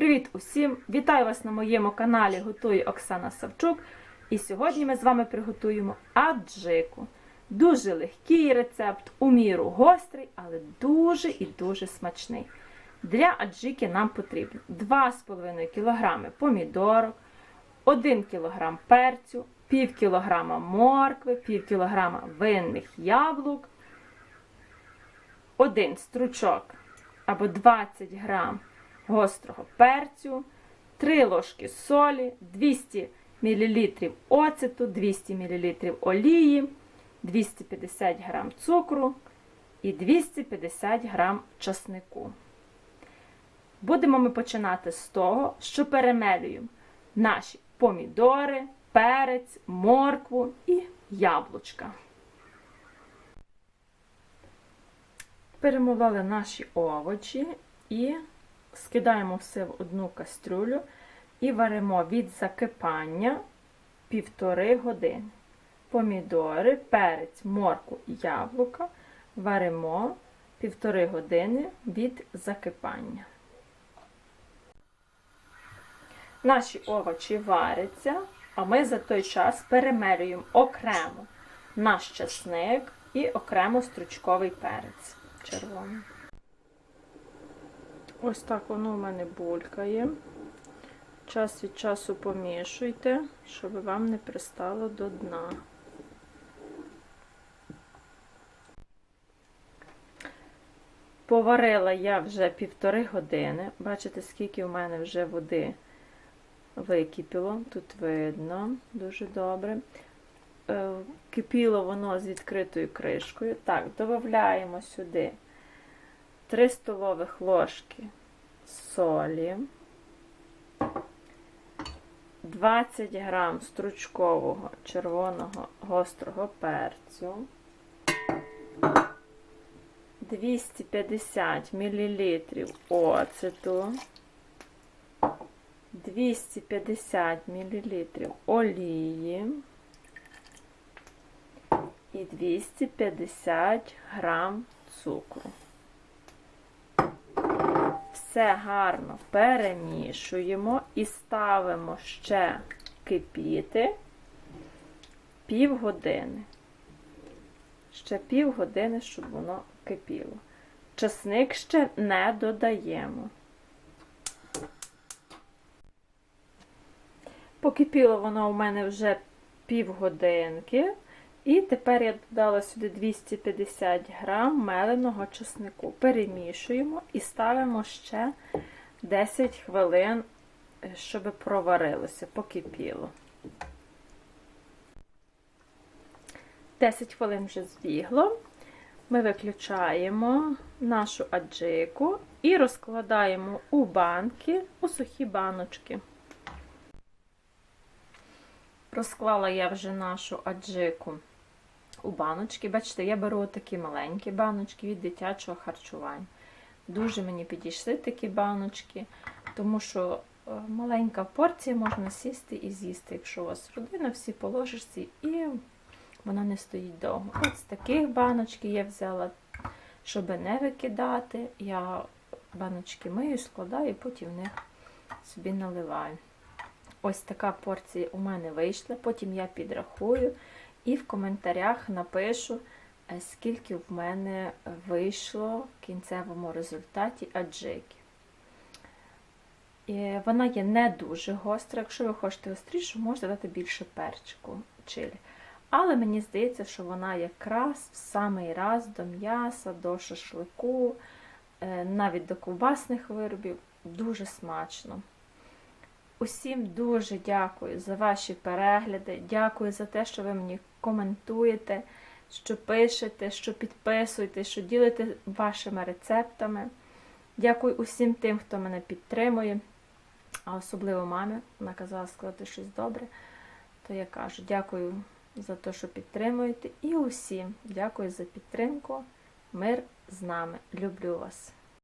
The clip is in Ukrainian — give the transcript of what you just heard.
Привіт усім! Вітаю вас на моєму каналі Готує Оксана Савчук. І сьогодні ми з вами приготуємо аджику. Дуже легкий рецепт, у міру гострий, але дуже і дуже смачний. Для аджики нам потрібно 2,5 кг помідорок, 1 кг перцю, пів кілограма моркви, пів кілограма винних яблук, один стручок або 20 грам гострого перцю, 3 ложки солі, 200 мл оцету, 200 мл олії, 250 г цукру і 250 г часнику. Будемо ми починати з того, що перемелюємо наші помідори, перець, моркву і яблучка. Перемололи наші овочі і скидаємо все в одну кастрюлю і варимо від закипання півтори години. Помідори, перець, морку і яблука варимо півтори години від закипання. Наші овочі варяться, а ми за той час перемелюємо окремо наш часник і окремо стручковий перець червоний. Ось так воно у мене булькає. Час від часу помішуйте, щоб вам не пристало до дна. Поварила я вже півтори години. Бачите, скільки в мене вже води википіло. Тут видно дуже добре. Е, кипіло воно з відкритою кришкою. Так, додаємо сюди 3 столових ложки солі, 20 грам стручкового червоного гострого перцю, 250 мл оцету, 250 мл олії. І 250 грам цукру. Все гарно перемішуємо і ставимо ще кипіти півгодини. Ще півгодини, щоб воно кипіло. Часник ще не додаємо. Покипіло воно у мене вже півгодинки. І тепер я додала сюди 250 грам меленого чеснику. Перемішуємо і ставимо ще 10 хвилин, щоб проварилося, покипіло. 10 хвилин вже збігло. Ми виключаємо нашу аджику і розкладаємо у банки, у сухі баночки. Розклала я вже нашу аджику у баночки. Бачите, я беру такі маленькі баночки від дитячого харчування. Дуже мені підійшли такі баночки, тому що маленька порція можна сісти і з'їсти. Якщо у вас родина, всі положишся, і вона не стоїть довго. Ось таких баночки я взяла, щоб не викидати. Я баночки мию, складаю, і потім в них собі наливаю. Ось така порція у мене вийшла, потім я підрахую і в коментарях напишу, скільки в мене вийшло в кінцевому результаті аджики. Вона є не дуже гостра. Якщо ви хочете гострішу, можете дати більше перчику чилі. Але мені здається, що вона якраз в самий раз до м'яса, до шашлику, навіть до ковбасних виробів дуже смачно. Усім дуже дякую за ваші перегляди. Дякую за те, що ви мені коментуєте, що пишете, що підписуєте, що ділите вашими рецептами. Дякую усім тим, хто мене підтримує, а особливо мамі. Вона казала сказати щось добре. То я кажу, дякую за те, що підтримуєте. І усім дякую за підтримку. Мир з нами. Люблю вас.